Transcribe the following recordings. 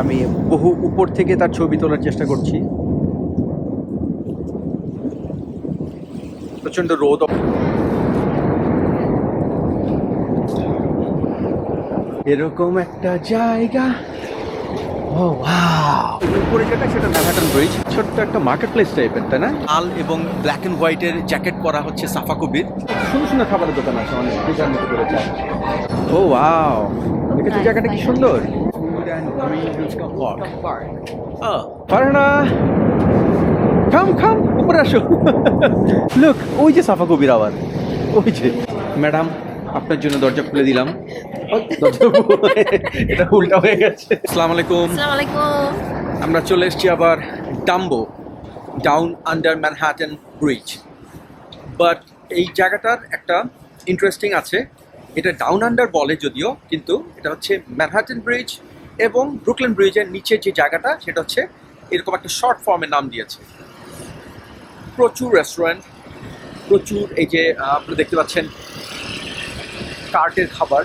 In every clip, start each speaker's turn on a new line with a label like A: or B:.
A: আমি বহু উপর থেকে তার ছবি তোলার চেষ্টা করছি। প্রচণ্ড রোদ। এরকম একটা জায়গা। ও উপরে যেটা সেটা ম্যানহাটন ব্রিজ। ছোট্ট একটা মার্কেট প্লেস টাইপের তাই না? লাল এবং ব্ল্যাক অ্যান্ড হোয়াইটের জ্যাকেট পরা হচ্ছে সাফা কবির। সুন্দর সুন্দর খাবারের দোকান আছে অনেক ডিজাইন মতো করে ও ওয়াও। দেখেছ জায়গাটা কি সুন্দর? পারনা খাম খাম উপরে আসো। লুক ওই যে সাফা কবির আবার ওই যে। ম্যাডাম আপনার জন্য দরজা খুলে দিলাম। এটা উল্টা হয়ে গেছে। আসসালামু আলাইকুম।
B: আসসালামু আলাইকুম।
A: আমরা চলে এসেছি আবার Dumbo down under Manhattan Bridge but এই জায়গাটার একটা ইন্টারেস্টিং আছে। এটা ডাউন আন্ডার বলে যদিও কিন্তু এটা হচ্ছে ম্যানহাটন ব্রিজ এবং ব্রুকলেন ব্রিজের নিচে যে জায়গাটা, সেটা হচ্ছে এরকম একটা শর্ট ফর্মের নাম দিয়েছে। প্রচুর রেস্টুরেন্ট প্রচুর এই যে আপনি দেখতে পাচ্ছেন কার্টের খাবার,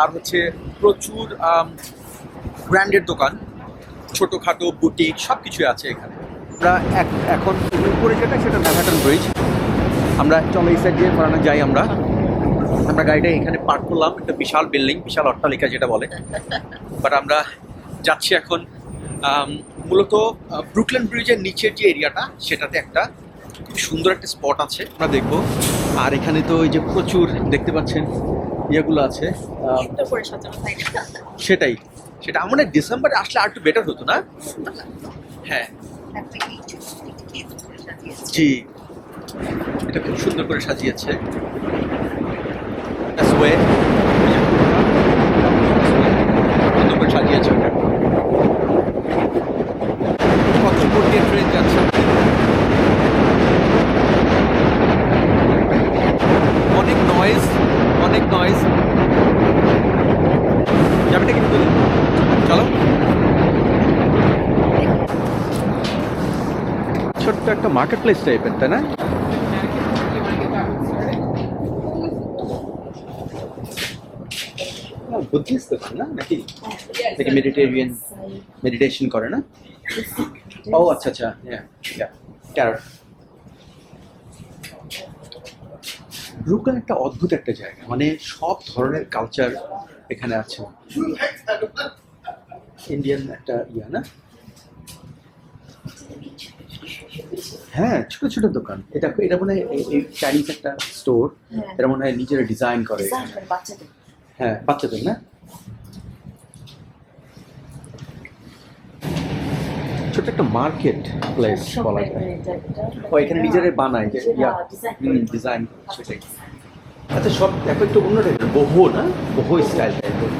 A: আর হচ্ছে প্রচুর ব্র্যান্ডের দোকান, ছোটোখাটো বুটিক সব কিছুই আছে এখানে। আমরা এখন উপরে যেটা, সেটা ম্যানহাটন ব্রিজ আমরা চলো এই সাইড দিয়ে যাই আমরা। আমরা গাড়িটা এখানে পার্ক করলাম একটা বিশাল বিল্ডিং বিশাল অট্টালিকা যেটা বলে। বাট আমরা যাচ্ছি এখন মূলত ব্রুকলেন ব্রিজের নিচের যে এরিয়াটা সেটাতে একটা খুব সুন্দর একটা স্পট আছে। আমরা দেখব। আর এখানে তো এই যে প্রচুর দেখতে পাচ্ছেন ইয়েগুলো আছে সেটাই। সেটা আমার মনে হয় ডিসেম্বরে আসলে আর একটু বেটার হতো না? হ্যাঁ। জি। এটা খুব সুন্দর করে সাজিয়েছে। সুন্দর করে সাজিয়েছে কত অনেক নয়েজ অনেক নয়েজ চলো। ছোট্ট একটা মার্কেট প্লেস টাইপের তাই না? বুদ্ধিস্ট দোকান না নাকি? নাকি মেডিটেরিয়ান মেডিটেশন করে না? ও আচ্ছা আচ্ছা ক্যারট ব্রুকলেন একটা অদ্ভুত একটা জায়গা মানে সব ধরনের কালচার এখানে আছে। ইন্ডিয়ান একটা ইয়া না? হ্যাঁ ছোট ছোট দোকান। এটা এটা মনে হয় চাইনিজ একটা স্টোর
B: হ্যাঁ।
A: এটা মনে হয় নিজেরা ডিজাইন করে
B: করে বাচ্চাদের।
A: হ্যাঁ বাচ্চাদের না? ছোট একটা মার্কেট প্লেস বলা যায়। ও এখানে নিজেরাই বানায় যে
B: নিজেরা
A: ইয়া
B: design করে।
A: ডিজাইন সেটাই। আচ্ছা সব দেখো একটু অন্য টাইপের বহু না? বহু স্টাইল টাইপের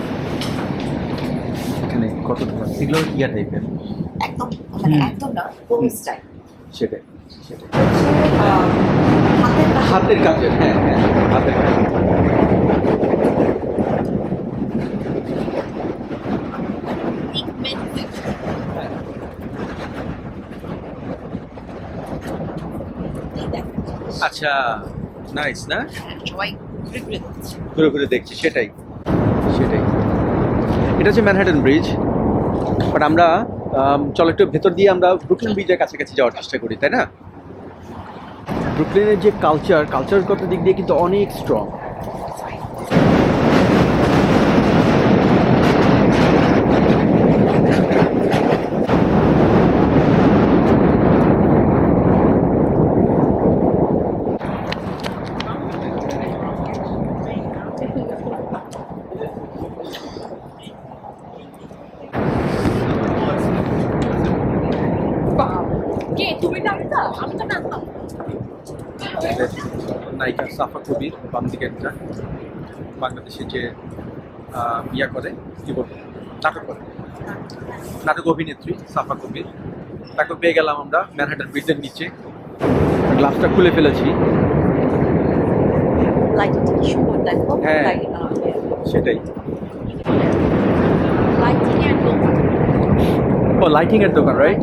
A: এখানে কত ধরনের এগুলো ইয়া টাইপের
B: একদম মানে একদম না বহু স্টাইল
A: সেটাই সেটাই।
B: হাতের
A: হাতের কাজের হ্যাঁ হ্যাঁ হাতের কাজ। আচ্ছা নাইস না?
B: হ্যাঁ, সবাই ঘুরে ঘুরে দেখছে।
A: ঘুরে ঘুরে দেখছি সেটাই সেটাই। এটা হচ্ছে ম্যানহাটন ব্রিজ বাট আমরা আম, চলো একটু ভেতর দিয়ে আমরা ব্রুকলিন ব্রিজের কাছাকাছি যাওয়ার চেষ্টা করি তাই না? ব্রুকলিনের যে কালচার কালচারগত দিক দিয়ে কিন্তু অনেক স্ট্রং
B: কে তুমি নামতা আমি তো নামতাম
A: নায়িকা সাফা কবির বাম দিকে একটা বাংলাদেশে যে ইয়া করে কি বলব নাটক করে। নাটক অভিনেত্রী সাফা কবির। তাকে পেয়ে গেলাম আমরা ম্যানহাটন ব্রিজের নিচে। গ্লাসটা খুলে ফেলেছি। হ্যাঁ। সেটাই। ও লাইটিং এর দোকান। রাইট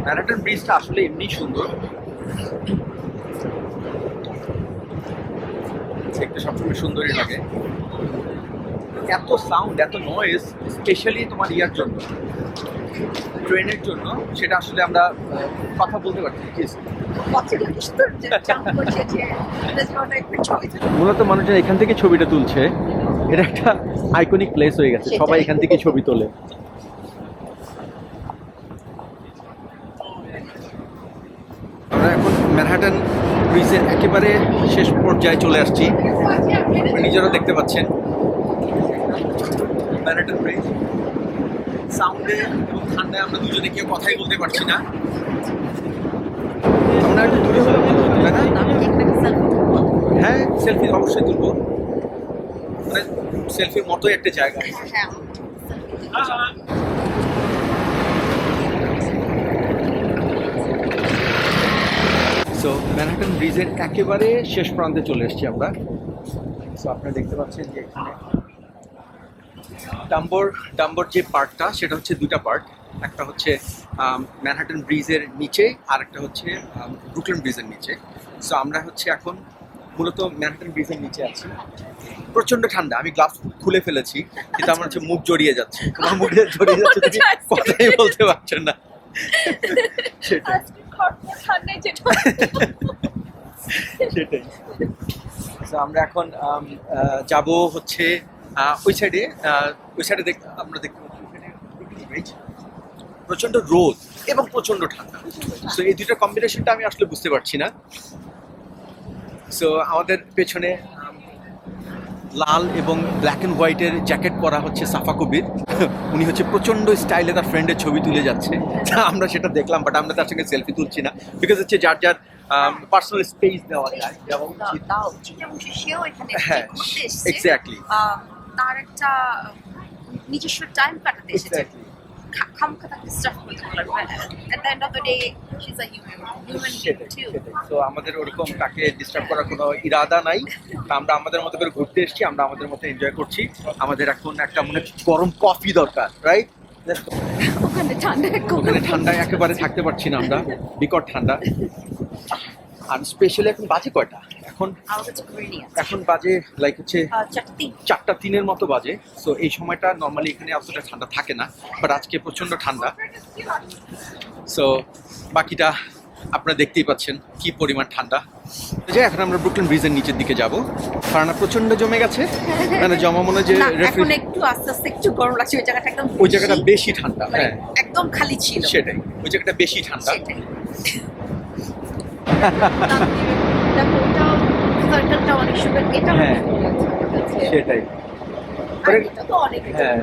A: ম্যানহাটন ব্রিজটা আসলে এমনি সুন্দর দেখতে সবসময় সুন্দরই লাগে এত সাউন্ড এত নয়েজ স্পেশালি তোমার ইয়ার জন্য ট্রেনের জন্য সেটা আসলে আমরা কথা বলতে পারছি মূলত মানুষজন এখান থেকে ছবিটা তুলছে এটা একটা আইকনিক প্লেস হয়ে গেছে। সবাই এখান থেকে ছবি তোলে। আমরা এখন ম্যানহাটন ব্রিজের একেবারে শেষ পর্যায়ে চলে আসছি। নিজেরা দেখতে পাচ্ছেন। ম্যানহাটন ব্রিজ সাউন্ডে এবং ঠান্ডায় আমরা দুজনে কেউ কথাই বলতে পারছি না। আমরা একটু দূরে হলে হ্যাঁ সেলফি অবশ্যই তুলবো। সেলফির মতোই একটা জায়গা।
B: হ্যাঁ
A: সো ম্যানহাটন ব্রিজের একেবারে শেষ প্রান্তে চলে এসেছি আমরা। সো আপনারা দেখতে পাচ্ছেন যে এখানে ডাম্বর ডাম্বর যে পার্টটা সেটা হচ্ছে দুটা পার্ট একটা হচ্ছে ম্যানহাটন ব্রিজের নিচে আর একটা হচ্ছে ব্রুকলেন ব্রিজের নিচে। সো আমরা হচ্ছে এখন মূলত ম্যানহাটন ব্রিজের নিচে আছি। প্রচণ্ড ঠান্ডা আমি গ্লাভস খুলে ফেলেছি কিন্তু আমার হচ্ছে মুখ জড়িয়ে যাচ্ছে। তোমার মুখে জড়িয়ে যাচ্ছে তুমি কথাই বলতে পারছ না। সেটাই। আমরা এখন যাব হচ্ছে ওই সাইডে ওই সাইডে দেখ আমরা দেখতে পাচ্ছি। প্রচণ্ড রোদ এবং প্রচণ্ড ঠান্ডা। তো এই দুইটার কম্বিনেশনটা আমি আসলে বুঝতে পারছি না। সো আমাদের পেছনে লাল এবং ব্ল্যাক অ্যান্ড হোয়াইটের জ্যাকেট পরা হচ্ছে সাফা কবির। উনি হচ্ছে প্রচণ্ড স্টাইলে তার ফ্রেন্ডের ছবি তুলে যাচ্ছে। আমরা সেটা দেখলাম বাট আমরা তার সঙ্গে সেলফি তুলছি না। বিকজ হচ্ছে যার যার পার্সোনাল স্পেস দেওয়া যায়। হ্যাঁ এক্স্যাক্টলি
B: তার একটা নিজস্ব টাইম কাটাতে এসেছে। The end of the day she is a human human
A: সেটাই তো আমাদের ওরকম তাকে ডিস্টার্ব করার কোনো ইরাদা নাই। তা আমরা আমাদের মতো করে ঘুরতে এসেছি আমরা আমাদের মতো এনজয় করছি। আমাদের এখন একটা মনে গরম কফি দরকার রাইট
B: ওখানে ঠান্ডা
A: ওখানে ঠান্ডায় একেবারে থাকতে পারছি না আমরা বিকট ঠান্ডা। আর স্পেশালি এখন বাজে কয়টা? এখন এখন বাজে লাইক হচ্ছে
B: চারটে তিন।
A: চারটা তিনের মতো বাজে। সো এই সময়টা নর্মালি এখানে অতটা ঠান্ডা থাকে না বাট আজকে প্রচণ্ড ঠান্ডা। সো বাকিটা আপনারা দেখতেই পাচ্ছেন কি পরিমাণ ঠান্ডা। যে এখন আমরা ব্রুকলিন ব্রিজের নিচের দিকে যাব। কারণ প্রচণ্ড জমে গেছে। মানে জমা মনে যে
B: এখন একটু আস্তে আস্তে একটু গরম লাগছে ওই জায়গাটা একদম
A: ওই জায়গাটা
B: বেশি,
A: বেশি ঠান্ডা
B: মানে
A: হ্যাঁ।
B: একদম খালি ছিল।
A: সেটাই ওই জায়গাটা বেশি ঠান্ডা
B: সেটাই দেখো ওটাও সার্কেলটা অনেক সুন্দর এটা
A: হ্যাঁ। সেটাই। হ্যাঁ।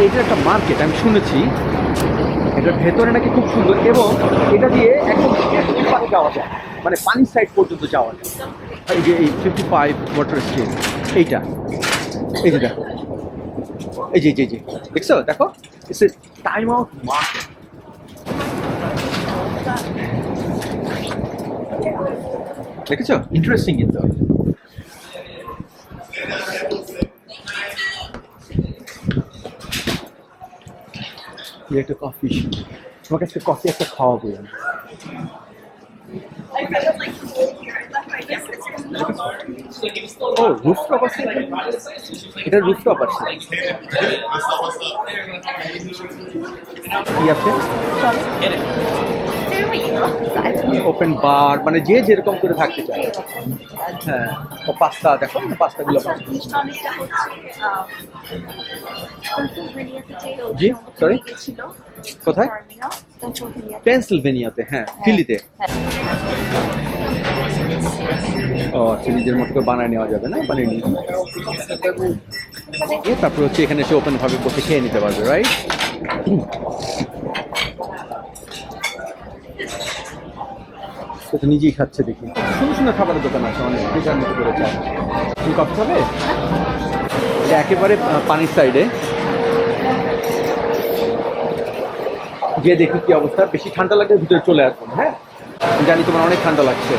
A: এটা একটা মার্কেট আমি শুনেছি। এটার ভেতরে নাকি খুব সুন্দর এবং এটা দিয়ে একদম পারে যাওয়া যায়। মানে পানির সাইড পর্যন্ত যাওয়া যায়। এই যে এই ফিফটি ফাইভ ওয়াটার স্টেজ এইটা। এই যে দেখো। এই যে এই যে, দেখো? It's a Time Out Market দেখেছ ইন্টারেস্টিং কিন্তু এই একটা কফি তোমার কাছে কফি একটা খাওয়াবো আমি। ও রুফটপ আছে? এটা রুফটপ আছে। কি আছে? ওপেন বার মানে যে যেরকম করে থাকতে চায়। হ্যাঁ ও পাস্তা দেখো পাস্তাগুলো পাস্তা জি, sorry? কোথায়? পেন্সিলভেনিয়াতে হ্যাঁ ফিলিতে ও আচ্ছা নিজের মতো করে বানায় নেওয়া যাবে না? বানিয়ে নিয়ে তারপর হচ্ছে এখানে এসে ওপেনভাবে বসে খেয়ে নিতে পারবে রাইট নিজেই খাচ্ছে দেখি। সুন্দর সুন্দর খাবারের দোকান আছে, অনেক যেটার মতো করে চায় তুমি কফি খাবে এটা একেবারে পানির সাইডে গিয়ে দেখি কি অবস্থা। বেশি ঠান্ডা লাগলে ভিতরে চলে আসবেন হ্যাঁ? জানি তোমার অনেক ঠান্ডা লাগছে।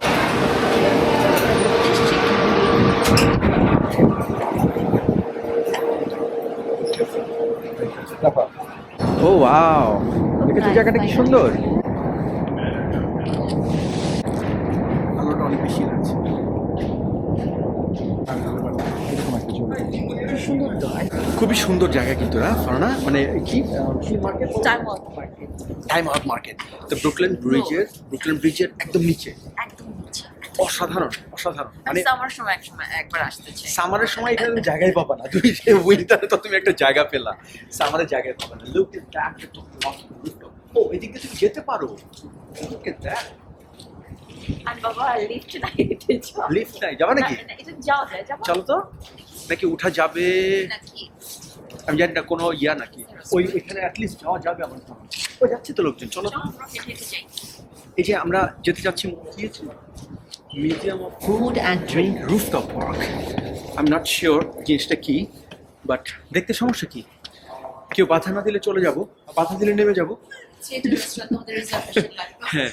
A: Oh wow. দেখেছ জায়গাটা কি সুন্দর? আলোটা অনেক বেশি লাগছে। খুবই সুন্দর জায়গা কিন্তু না ফারনা মানে কি?
B: Time Out Market
A: Time Out Market তো ব্রুকলেন ব্রিজের ব্রুকলেন ব্রিজের একদম নিচে। অসাধারণ অসাধারণ। মানে
B: সামার সময় এক সময় একবার আসতে চাই।
A: সামারের সময় এখানে তুমি জায়গায় পাবা না। তুমি উইন্টারে তো তুমি একটা জায়গা পেলা। সামারে জায়গায় পাবা না। লুক এট দ্যাট ও এদিক দিয়ে তুমি যেতে পারো। লুক এট দ্যাট
B: আর বাবা লিফট নাই
A: লিফট নাই যাবা নাকি?
B: যায়
A: চলো তো। নাকি উঠা যাবে?
B: নাকি?
A: আমি জানি না কোনো ইয়া নাকি? ওই এখানে অ্যাটলিস্ট যাওয়া যাবে আমার। ওই যাচ্ছে তো লোকজন চলো। তো এই যে আমরা যেতে যাচ্ছি Museum of Food and Drink rooftop park I am not sure জিনিসটা কি বাট দেখতে সমস্যা কি? কেউ বাধা না দিলে চলে যাব বাধা দিলে নেমে যাব। হ্যাঁ।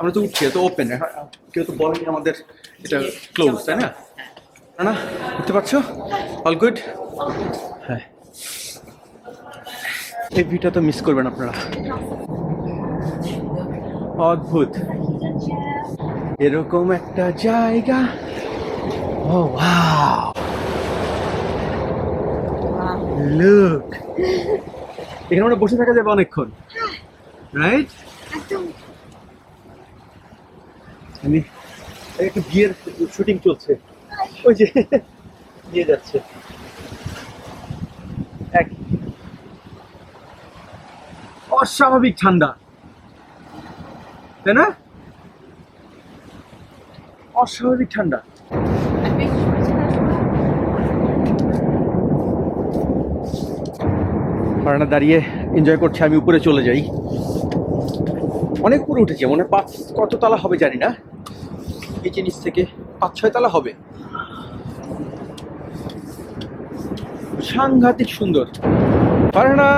A: আমরা তো উঠছি তো ওপেন কেউ তো বলেনি আমাদের এটা ক্লোজ তাই না? না না বুঝতে পারছ অল গুড হ্যাঁ। এই ভিডিওটা তো মিস করবেন আপনারা। অদ্ভুত। এরকম একটা জায়গা। ও লুক এখানে আমরা বসে থাকা যাবে অনেকক্ষণ। রাইট আমি একটা বিয়ের শুটিং চলছে। ওই যে নিয়ে যাচ্ছে। অস্বাভাবিক ঠান্ডা। তাই না? অস্বাভাবিক ঠান্ডা। ফারানা দাঁড়িয়ে এনজয় করছে, আমি উপরে চলে যাই। অনেক উপরে উঠেছে, মনে পাঁচ কত তালা হবে জানি না। এই জিনিস থেকে পাঁচ ছয় তলা হবে। সাংঘাতিক সুন্দর। ফারানা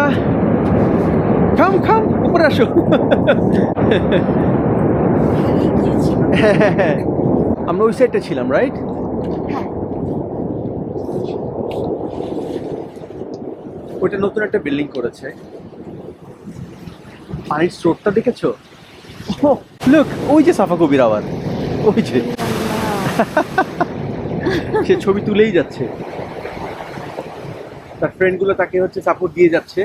A: খাম খাম উপরে আসো। আমরা ওই সাইডটা ছিলাম রাইট ওইটা নতুন একটা বিল্ডিং করেছে। পানির স্রোতটা দেখেছ? লুক ওই যে সাফা কবির আবার ওই যে। সে ছবি তুলেই যাচ্ছে। তার ফ্রেন্ডগুলো তাকে হচ্ছে সাপোর্ট দিয়ে যাচ্ছে।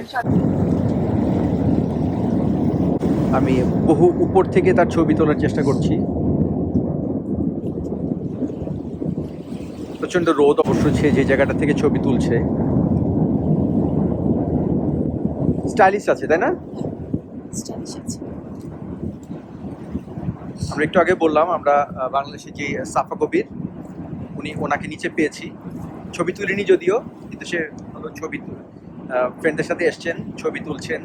A: আমি বহু উপর থেকে তার ছবি তোলার চেষ্টা করছি। প্রচণ্ড রোদ অবশ্য সে যে জায়গাটা থেকে ছবি তুলছে। স্টাইলিশ আছে তাই না? আমরা একটু আগে বললাম আমরা বাংলাদেশে যে সাফা কবির উনি ওনাকে নিচে পেয়েছি। ছবি তুলিনি যদিও কিন্তু সে ছবি ফ্রেন্ডদের সাথে এসছেন ছবি তুলছেন।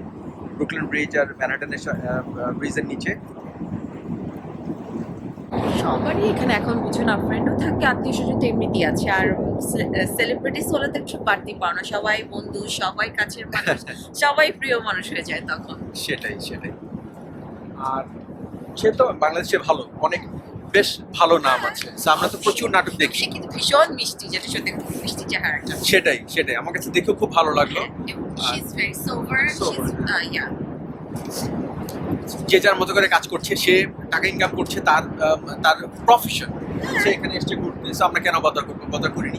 A: ব্রুকলিন ব্রিজ আর ম্যানহাটনের ব্রিজের নিচে।
B: সবারই এখানে এখন কিছু না ফ্রেন্ডও থাকে আত্মীয় স্বজন তো এমনিতেই আছে। আর সেলিব্রিটিস হলে তো একটু বাড়তি পাওনা। সবাই বন্ধু সবাই কাছের মানুষ সবাই প্রিয় মানুষ হয়ে যায় তখন।
A: সেটাই সেটাই। আর সে তো বাংলাদেশে ভালো। অনেক বেশ ভালো নাম আছে। So, আমরা তো প্রচুর নাটক দেখি।
B: সে কিন্তু ভীষণ মিষ্টি যেটা সত্যি খুব মিষ্টি চেহারাটা।
A: সেটাই সেটাই। আমার কাছে দেখেও খুব ভালো লাগল.
B: ইয়া
A: যে যার মতো করে কাজ করছে সে টাকা ইনকাম করছে তার তার প্রফেশন সে এখানে এসছে ঘুরতে আমরা কেন বদর করব? বদর করিনি।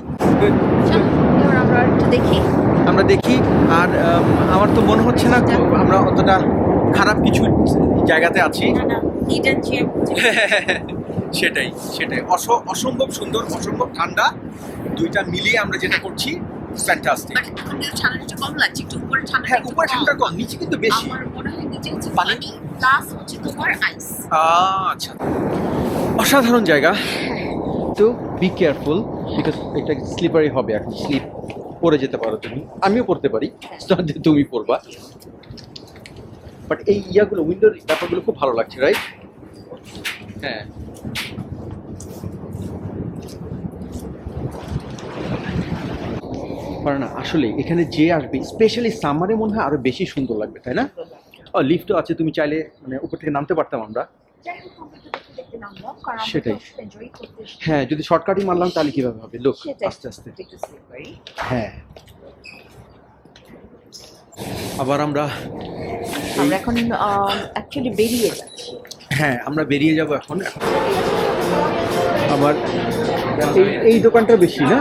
B: আমরা দেখি।
A: আমরা দেখি আর আমার তো মনে হচ্ছে না খুব- আমরা অতটা খারাপ কিছু জায়গাতে আছি। সেটাই সেটাই। অস- অসম্ভব সুন্দর অসম্ভব ঠান্ডা। দুইটা মিলিয়ে আমরা যেটা করছি ফ্যান্টাস্টিক
B: বাট ঠান্ডাটা কম লাগছে একটু উপরে ঠান্ডা
A: হ্যাঁ উপরে ঠান্ডা কম নিচে কিন্তু বেশি।
B: আমার মনে হয় নিচে হচ্ছে
A: পানি?
B: পানি প্লাস হচ্ছে তোমার আইস
A: আচ্ছা। অসাধারণ জায়গা। তো বি কেয়ারফুল বিকজ এটা স্লিপারি হবে এখন। স্লিপ পরে যেতে পারো তুমি। আমিও পড়তে পারি যে তুমি পড়বা বাট এই ইয়াগুলো উইন্ডোর ব্যাপারগুলো খুব ভালো লাগছে রাইট হ্যাঁ। পারে না। আসলে এখানে যে আসবে স্পেশালি সামারে মনে হয় আরও বেশি সুন্দর লাগবে তাই না? ও লিফটও আছে তুমি চাইলে মানে উপর থেকে নামতে পারতাম আমরা। সেটাই। হ্যাঁ যদি শর্টকাটই মারলাম তাহলে কীভাবে হবে? লোক আস্তে আস্তে। হ্যাঁ। আবার আমরা
B: আমরা এখন অ্যাকচুয়ালি বেরিয়ে যাচ্ছি।
A: হ্যাঁ আমরা বেরিয়ে যাব এখন। আবার এই দোকানটা বেশি না?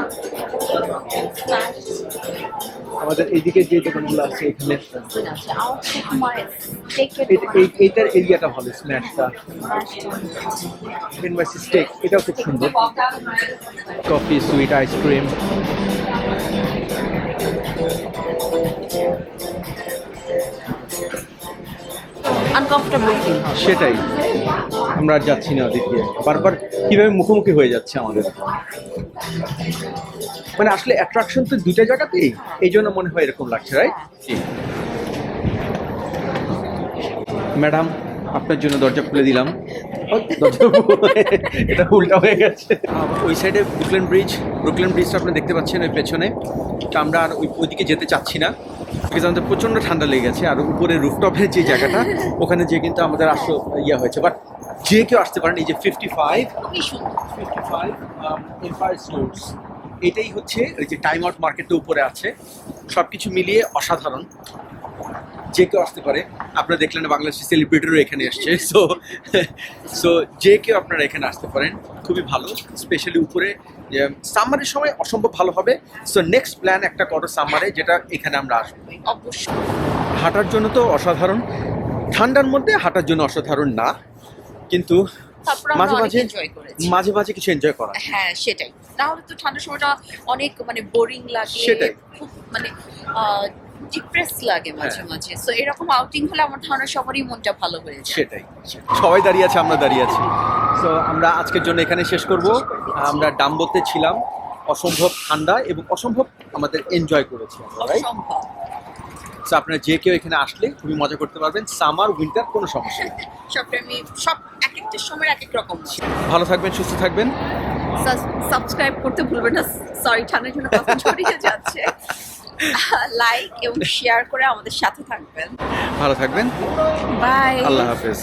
A: আমাদের এদিকে যে দোকানগুলো আছে এখানে। এইটার এরিয়াটা ভালো স্ন্যাক্সটা স্টেক এটাও খুব সুন্দর। Coffee sweet ice cream
B: uncomfortable feel
A: সেটাই। আমরা আর যাচ্ছি না ওদিকে বারবার কীভাবে মুখোমুখি হয়ে যাচ্ছে আমাদের? মানে আসলে অ্যাট্রাকশন তো দুইটা জায়গাতেই। এই জন্য মনে হয় এরকম লাগছে রাইট ম্যাডাম আপনার জন্য দরজা খুলে দিলাম। এটা উল্টা হয়ে গেছে। ওই সাইডে ব্রুকলেন ব্রিজ ব্রুকলেন ব্রিজটা আপনি দেখতে পাচ্ছেন ওই পেছনে। তো আমরা আর ওই ওইদিকে যেতে চাচ্ছি না। বিকজ আমাদের প্রচণ্ড ঠান্ডা লেগে গেছে আর উপরে রুফটপের যে জায়গাটা ওখানে যে কিন্তু আমাদের আসো ইয়ে হয়েছে। বাট যে কেউ আসতে পারেন এই যে fifty five fifty five Empire Stores এটাই হচ্ছে ওই যে টাইম আউট মার্কেটের উপরে আছে। সব কিছু মিলিয়ে অসাধারণ। যে কেউ আসতে পারে আপনারা দেখলেন বাংলাদেশের সেলিব্রিটিরও এখানে এসছে। সো সো যে কেউ আপনারা এখানে আসতে পারেন খুবই ভালো। স্পেশালি উপরে সামারের সময় অসম্ভব ভালো হবে। সো নেক্সট প্ল্যান একটা করো সামারে যেটা এখানে আমরা আসব।
B: অবশ্যই।
A: হাঁটার জন্য তো অসাধারণ। ঠান্ডার মধ্যে হাঁটার জন্য অসাধারণ না। কিন্তু মাঝে মাঝে মাঝে মাঝে কিছু এনজয় করা।
B: হ্যাঁ সেটাই। তাহলে তো ঠান্ডার সময়টা অনেক মানে বোরিং লাগে।
A: সেটাই।
B: খুব মানে ডিপ্রেস লাগে মাঝে
A: হ্যাঁ।
B: মাঝে সো এরকম আউটিং হলে আমার ধারণা সবারই মনটা ভালো হয়ে যায়।
A: সেটাই। সবাই দাঁড়িয়ে আছে আমরা দাঁড়িয়ে আছি। তো আমরা আজকের জন্য এখানে শেষ করব। আমরা ডাম্বোতে ছিলাম। অসম্ভব ঠান্ডা এবং অসম্ভব আমাদের এনজয় করেছি সো আপনারা যে কেউ এখানে আসলে খুবই মজা করতে পারবেন। সামার উইন্টার কোনো সমস্যা নেই।
B: সব এক একটা সময় এক এক রকম
A: ভালো থাকবেন সুস্থ থাকবেন।
B: সাবস্ক্রাইব করতে ভুলবেন না। সরি ঠান্ডার জন্য কথা ছড়িয়ে যাচ্ছে। লাইক এবং শেয়ার করে আমাদের সাথে থাকবেন।
A: ভালো থাকবেন।
B: বাই
A: আল্লাহ হাফেজ।